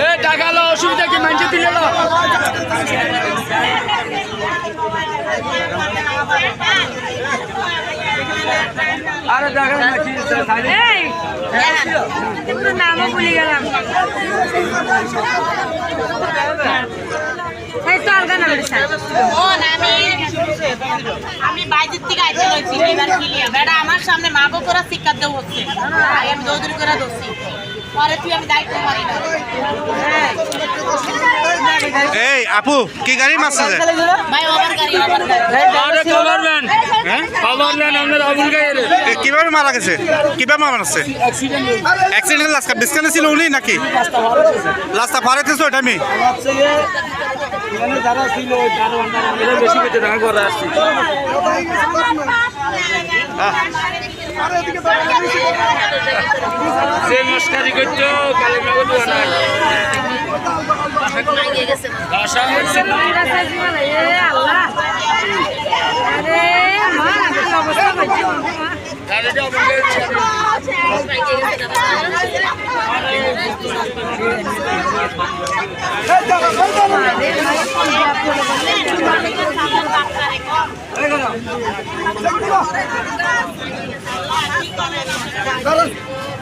এ টাকা লো অসুবিধা কি? মানছে দিলে আরে এই নামও ভুলে গেলাম এই তো আলগা নামের ও না আমি বাইরের থেকে আইতে লইছি এবার কিলিয়া বেড়া, আমার সামনে মা করে শিক্ষা দেওয়া হচ্ছে। আমি দৌড়ি করে দোষী পরে তুই আমি দায়িত্ব পারি না। এই আপু কি গাড়ি মারছে যে? ভাই ওভার গাড়ি ওভার গাড়ি আরে খবর নেন। হ্যাঁ? কীভাবে মারা গেছে? কীভাবে মারা গেছে? অ্যাক্সিডেন্ট লাস্ট বিস্কানে ছিল উনি নাকি? লাস্টটা ফারাইতেছো এটা আমি যারা ছিল বেশি করে আসছে। যে মস্কারি করতো কালে নগদ ভাষা হচ্ছে আল্লাহ। আরে মা কি অবস্থা হয়েছে মা গাড়িটা আবুল গায়ের ছিল।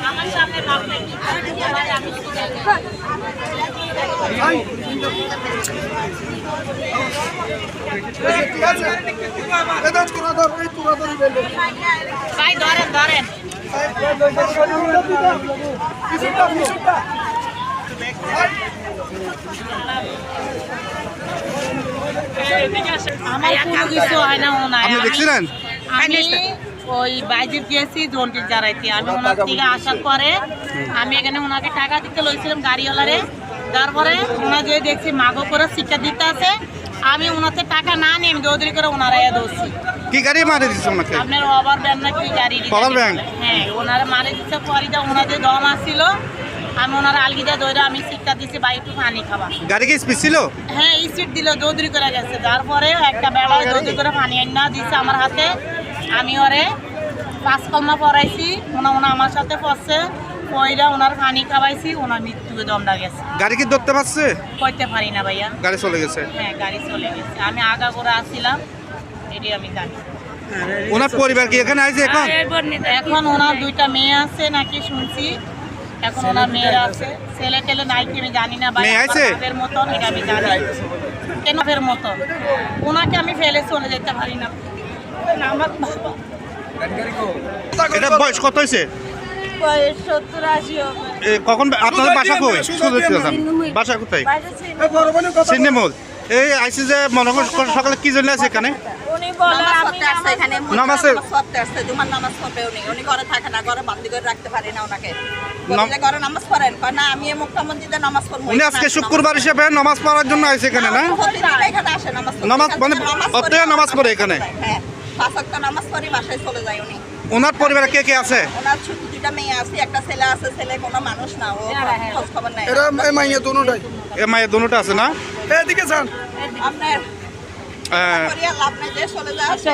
আমার সামনে বাপরে কি করে ভাই আমি কিছু জানি না। ভাই ধরেন ধরেন আমার কোনো কিছু না আপনি দেখছিলেন? আমি ওই বাইজের জারাইতে আমি ওনার থেকে আসার পরে আমি এখানে ওনাকে টাকা দিতে লইছিলাম গাড়িওয়ালারে। তারপরে ওনা যে দেখছি মাগো করে শিক্ষা দিতে আছে আমি ওনাতে টাকা না নিয়ে আমি দৌড়ি করে ওনারা এ দৌড়ছি কি গাড়ি মারে দিচ্ছে ওনাকে? আপনার ওভার ব্যান না কি গাড়ি Power bank? হ্যাঁ ওনারা মারে দিচ্ছে পরে যা ওনাদের দম আসছিল আমি ওনার আলগিদা দৌড়ে আমি শিক্ষা দিচ্ছি বা একটু পানি খাবা। গাড়ি কি স্পিড ছিল? হ্যাঁ সিট দিল দৌড়ি করে গেছে। তারপরে একটা বেলায় দৌড়ি করে পানি না দিচ্ছে আমার হাতে। আমি ওরে পাঁচ কলমা পড়াইছি ওনা ওনা আমার সাথে পড়ছে। পয়রা ওনার পানি খাওয়াইছি ওনার মৃত্যুকে দমটা গেছে। গাড়ি কি ধরতে পারছে? কইতে পারি না ভাইয়া। গাড়ি চলে গেছে। হ্যাঁ গাড়ি চলে গেছে। আমি আগা করে আসছিলাম এটি আমি জানি। ওনার পরিবার কি এখানে আছে এখন? এখন ওনার দুইটা মেয়ে আছে নাকি শুনছি। এখন ওনার মেয়েরা আছে। ছেলে টেলে নাই কি আমি জানি না ভাই মেয়ে আছে? বাপের মতন এটা আমি জানি। কেন বাপের মতন? ওনাকে আমি ফেলে চলে যেতে পারি না। আমার বাবা এটা বয়স কত হয়েছে বয়স সত্তর আশি হবে। এ, কখন আপনাদের বাসা কই? সুযোগ বাসা কোথায়? সিনেমল এই আইসি যে মনে কর সকালে কি জন্য আছে এখানে? উনি বলে নামাজ আমি পড়তে আসছে এখানে। নামাজে- নামাজ পড়তে আসছে জুমার নামাজ পড়বে উনি। উনি ঘরে থাকে না ঘরে বন্দি করে রাখতে পারি না ওনাকে। নাম- বললে ঘরে নামাজ পড়েন। কয় না আমি এই মুক্তা মসজিদে নামাজ পড়ব। উনি আজকে শুক্রবার হিসেবে নামাজ পড়ার জন্য আইছে এখানে না? প্রতিদিন এখানে আসে নামাজ পড়তে। নামাজ মানে নামাজ পড়ে অতএব নামাজ পড়ে এখানে। হ্যাঁ পাঁচ ওয়াক্ত নামাজ পড়ি বাসায় চলে যায় উনি। ওনার পরিবারে কে কে আছে? ওনার ছোট দুইটা মেয়ে আছে একটা ছেলে আছে ছেলে কোনো মানুষ না ও খোঁজ খবর নাই এ মায়ের দুটা আছে না? আপনার হ্যাঁ। করিয়া লাভ নাই যে চলে যায় আচ্ছা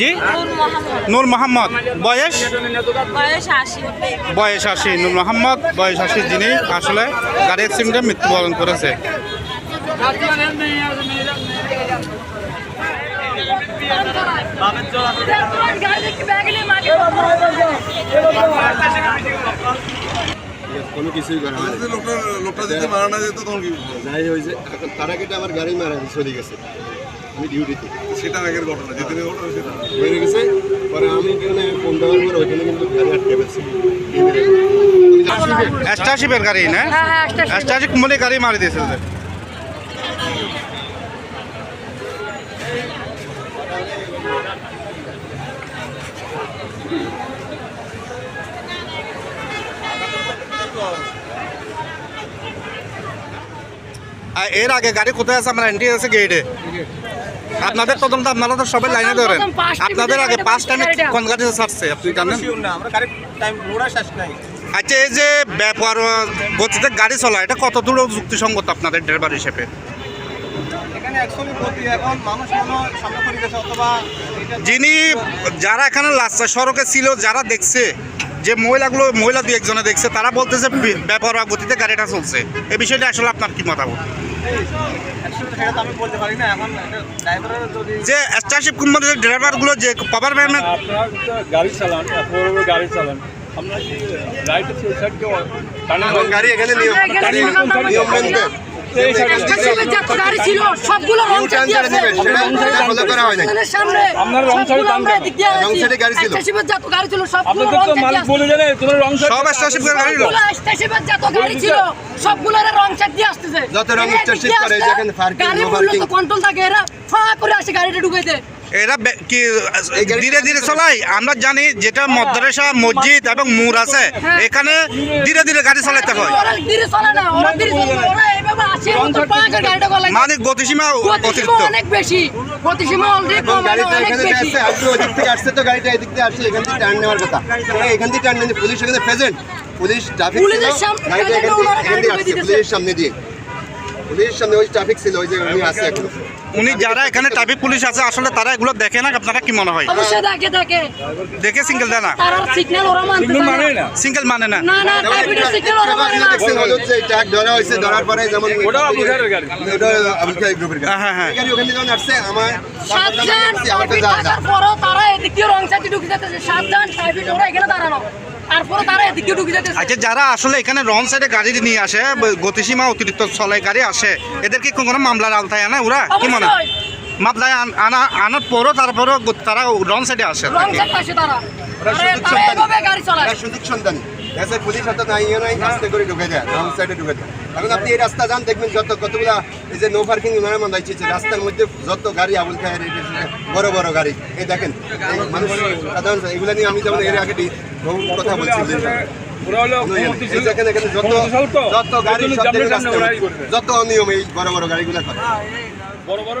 জি? নূর মোহাম্মদ। বয়স? বয়স আশি। নূর মোহাম্মদ বয়স আশি যিনি আসলে গাড়ি অ্যাক্সিডেন্টে মৃত্যুবরণ করেছে। কোনো কিছুই করে লোকটা লোকটা যদি মারা না যেত তখন কি যাই হয়েছে তারা কেটে আমার গাড়ি মারা চলে গেছে। আমি ডিউটিতে সেটা আগের ঘটনা যেদিনে ঘটনা সেটা হয়ে গেছে। পরে আমি এখানে ফোন দেওয়ার পরে ওইখানে কিন্তু গাড়ি আটকে ফেলছি অ্যাস্টাশিপের গাড়ি না? অ্যাস্টাশিপ মনে গাড়ি মারি দিয়েছে এর আগে গাড়ি কোথায় আছে? আমরা এন্ট্রি আছে গেটে আপনাদের তদন্ত আপনারা তো সবাই লাইনে ধরেন। আপনাদের আগে পাঁচ টাইমে কোন গাড়ি ছাড়ছে আপনি জানেন? আচ্ছা এই যে ব্যাপার গতিতে গাড়ি চলা এটা কত দূর যুক্তিসঙ্গত আপনাদের ড্রাইভার হিসেবে? যিনি যারা এখানে লাস্ট সড়কে ছিল যারা দেখছে যে মহিলাগুলো মহিলা দুই একজনে দেখছে তারা বলতেছে ব্যাপার গতিতে গাড়িটা চলছে। এই বিষয়টা আসলে আপনার কি মতামত? অ্যাকচুয়ালি সেটা তো আমি বলতে পারি না এখন ড্রাইভারের যদি যে স্টারশিপ কোম্পানির ড্রাইভারগুলো যে পাওয়ার আপনারা গাড়ি চালান গাড়ি চালান। আপনারা কি রাইটে সাইড কেউ গাড়ি এখানে নিয়ম নিয়ম মেনবেন গাড়ি ছিল সবগুলো রং হয় সামনে গাড়ি ছিল। সবগুলো রং সব গাড়ি ছিল সবগুলোর রং দিয়ে আসতেছে যত রং করে, যেখানে কন্ট্রোল থাকে এরা ফা করে আসে গাড়িটা এরা কি ধীরে ধীরে চলাই। আমরা জানি যেটা মদ্রাসা মসজিদ এবং মুর আছে। এখানে ধীরে ধীরে গাড়ি চালাতে হয়। মানে গতিসীমা গতিসীমা অতিরিক্ত। অনেক বেশি। গতিসীমা অলরেডি কম অনেক বেশি। আসছে আপনি ওদিক থেকে আসছে তো গাড়িটা এদিক থেকে আসছে এখান থেকে টার্ন নেওয়ার কথা। এখান থেকে টার্ন নিয়ে পুলিশ এখানে প্রেজেন্ট পুলিশ ট্রাফিক পুলিশের সামনে গাড়িটা এখান থেকে এখান দিয়ে পুলিশের সামনে দিয়ে। পুলিশের সামনে ওই ট্রাফিক ছিল ওই যে উনি আসছে এখন। উনি যারা এখানে ট্রাফিক পুলিশ আছে আসলে তারা এগুলো দেখে না আপনারা কি মনে হয়? অবশ্যই দেখে দেখে। দেখে সিঙ্গেল দেয় না? তার সিগন্যাল ওরা মানতে মানে না। না? সিঙ্গেল মানে না? না না প্রাইভেটের সিগন্যাল ওরা মানে না। ধরা ধরার পরে যেমন গাড়ি। ওটা গ্রুপের গাড়ি হ্যাঁ, হ্যাঁ। গাড়ি। ওখানে যখন আসছে আমার সাতজন আমার যা যা। থাকার তারা এদিক দিয়ে রং সাইডে ঢুকে যেতেছে সাতজন ট্রাফিক ওরা এখানে দাঁড়ানো। তারপরে তারা এদিক ঢুকে যেতেছে। আচ্ছা যারা আসলে এখানে রং সাইডে গাড়ি নিয়ে আসে গতিসীমা অতিরিক্ত চলাই গাড়ি আসে এদের কি কোনো মামলার আওতায় আনে ওরা? কি মনে? মামলায় আনা আনার পরও তারপরও তারা রং সাইডে আসে সুযোগ চালায়। এসে পুলিশ হাতে নাই নাই আস্তে করে ঢুকে যায় রং সাইডে ঢুকে দেয়। এখন আপনি এই রাস্তা যান, দেখবেন যত কতগুলা এই যে নো পার্কিং মেহমান দিচ্ছে রাস্তার মধ্যে যত গাড়ি আবুল খায়ের বড় বড় গাড়ি, এই দেখেন মানুষ সাধারণ এগুলো নিয়ে আমি যেমন এর আগে বহু কথা বলছি। যত অনিয়ম এই বড় বড় গাড়িগুলো করে। বড় বড়